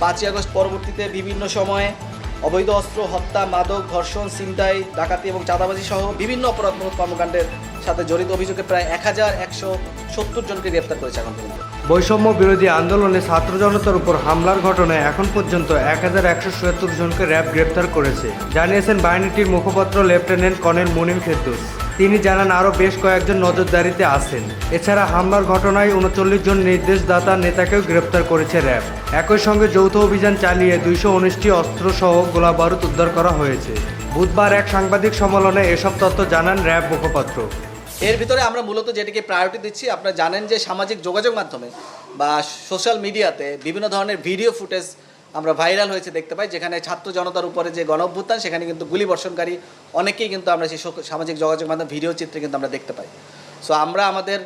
পাঁচই আগস্ট পরবর্তীতে বিভিন্ন সময়ে অবৈধ অস্ত্র, হত্যা, মাদক, ধর্ষণ, ছিনতাই, ডাকাতি এবং চাঁদাবাজি সহ বিভিন্ন অপরাধমূলক কর্মকাণ্ডের সাথে জড়িত অভিযোগে প্রায় এক হাজার একশো সত্তর জনকে গ্রেপ্তার করেছে এখন পর্যন্ত। বৈষম্য বিরোধী আন্দোলনে ছাত্র জনতার উপর হামলার ঘটনায় এখন পর্যন্ত এক হাজার একশো চুয়াত্তর জনকে র্যাব গ্রেপ্তার করেছে। জানিয়েছেন বাহিনীটির মুখপাত্র লেফটেন্যান্ট কর্নেল মুনিম ফেদ্দুস তিনি জানান, আরও বেশ কয়েকজন নজরদারিতে আছেন। এছাড়া হামলার ঘটনায় উনচল্লিশ জন নির্দেশদাতা নেতাকেও গ্রেপ্তার করেছে র্যাব। একই সঙ্গে যৌথ অভিযান চালিয়ে দুইশো উনিশটি অস্ত্রসহ গোলা বারুদ উদ্ধার করা হয়েছে। বুধবার এক সাংবাদিক সম্মেলনে এসব তথ্য জানান র্যাব মুখপাত্র। এর ভিতরে আমরা মূলত যেটিকে প্রায়োরিটি দিচ্ছি, আপনারা জানেন যে সামাজিক যোগাযোগ মাধ্যমে বা সোশ্যাল মিডিয়াতে বিভিন্ন ধরনের ভিডিও ফুটেজ আমরা ভাইরাল হয়েছে দেখতে পাই, যেখানে ছাত্র জনতার উপরে যে গণ অভ্যুত্থান সেখানে কিন্তু গুলি বর্ষণকারী অনেকেই কিন্তু আমরা সেই সামাজিক যোগাযোগ মাধ্যম, ভিডিও চিত্রে কিন্তু আমরা দেখতে পাই। সো আমরা আমাদের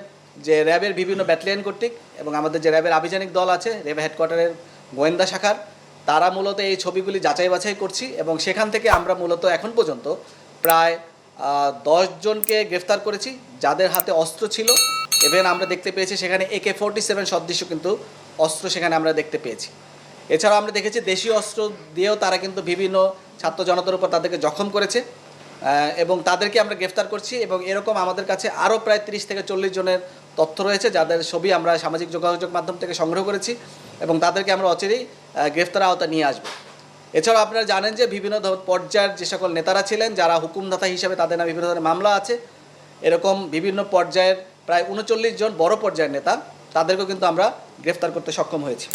যে র্যাবের বিভিন্ন ব্যাটালিয়ন কর্তৃক এবং আমাদের যে র্যাবের আভিযানিক দল আছে, র্যাব হেডকোয়ার্টারের গোয়েন্দা শাখার, তারা মূলত এই ছবিগুলি যাচাই বাছাই করছি এবং সেখান থেকে আমরা মূলত এখন পর্যন্ত প্রায় জনকে গ্রেফতার করেছি, যাদের হাতে অস্ত্র ছিল। ইভেন আমরা দেখতে পেয়েছি সেখানে একে ফোরটি সেভেন সদৃশ্য কিন্তু অস্ত্র সেখানে আমরা দেখতে পেয়েছি। এছাড়াও আমরা দেখেছি দেশীয় অস্ত্র দিয়েও তারা কিন্তু বিভিন্ন ছাত্র জনতার উপর তাদেরকে জখম করেছে এবং তাদেরকে আমরা গ্রেফতার করছি এবং এরকম আমাদের কাছে আরও প্রায় তিরিশ থেকে চল্লিশ জনের তথ্য রয়েছে, যাদের ছবি আমরা সামাজিক যোগাযোগ মাধ্যম থেকে সংগ্রহ করেছি এবং তাদেরকে আমরা অচিরেই গ্রেফতার আওতা নিয়ে আসব। এছাড়াও আপনারা জানেন যে বিভিন্ন পর্যায়ের যে সকল নেতারা ছিলেন, যারা হুকুমদাতা হিসেবে তাদের নামে বিভিন্ন ধরনের মামলা আছে, এরকম বিভিন্ন পর্যায়ের প্রায় উনচল্লিশ জন বড় পর্যায়ের নেতা, তাদেরকেও কিন্তু আমরা গ্রেফতার করতে সক্ষম হয়েছি।